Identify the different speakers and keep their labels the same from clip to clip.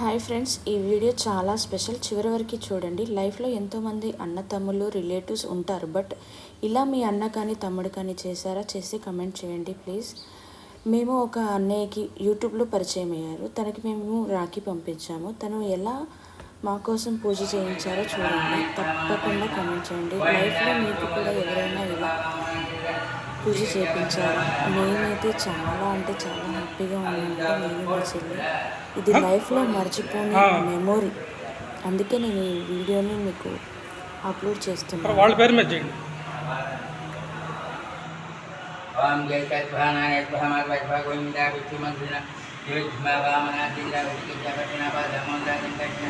Speaker 1: Hi friends ఈ video చాలా special. చివరి వరకు చూడండి. లైఫ్లో ఎంతోమంది అన్న తమ్ముళ్ళు రిలేటివ్స్ ఉంటారు. బట్ ఇలా మీ అన్న కానీ తమ్ముడు కానీ చేశారా చేసి కమెంట్ చేయండి ప్లీజ్. మేము ఒక అన్నయ్యకి యూట్యూబ్లో పరిచయం అయ్యారు. తనకి మేము రాఖీ పంపించాము. తను ఎలా మా కోసం పూజ చేయించారో చూడండి. తప్పకుండా కమెంట్ చేయండి. లైఫ్లో మీకు కూడా ఎవరైనా పూజ చేయించారా నేనైతే చాలా అంటే చాలా హ్యాపీగా ఉన్నానంటే నేను మా చెల్లి ఇది లైఫ్లో మర్చిపోని మెమొరీ అందుకే నేను ఈ వీడియోని మీకు అప్లోడ్ చేస్తున్నాను
Speaker 2: వాళ్ళ పేరు మీద చేయండి
Speaker 3: ఓం సద్భానాయ వామన దింద్ర పదమంద దింకటిన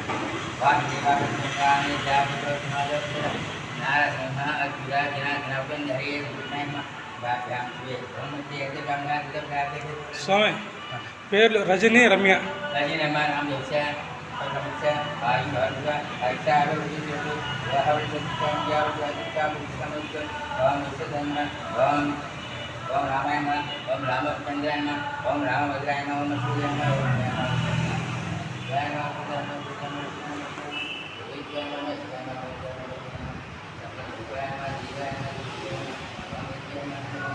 Speaker 3: నారసింహ అద్భుత జనార్దన ఉపేంద్రయే కృష్ణయ్య భాగ్యాం శివే బ్రహ్మతి యజ్ఞ గంగాధిక ప్రాప్తి
Speaker 2: స్వామి పేర్లు రజని రమ్య
Speaker 3: రజనమ నామ యశ పరమశ ఆయి భర్గ ఐషారు విజుడు వహవిష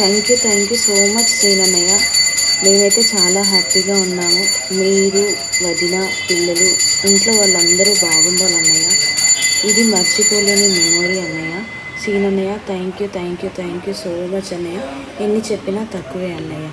Speaker 1: thank you thank you so much శ్రీనన్నయ్య మేమైతే చాలా హ్యాపీగా ఉన్నాము. మీరు వదిన పిల్లలు ఇంట్లో వాళ్ళందరూ బాగుండాలన్నయ్య ఇది మర్చిపోలేని మెమొరీ అన్నయ్య. సీనన్నయ్య thank you thank you thank you so much అన్నయ్య. ఎన్ని చెప్పినా తక్కువే అన్నయ్య.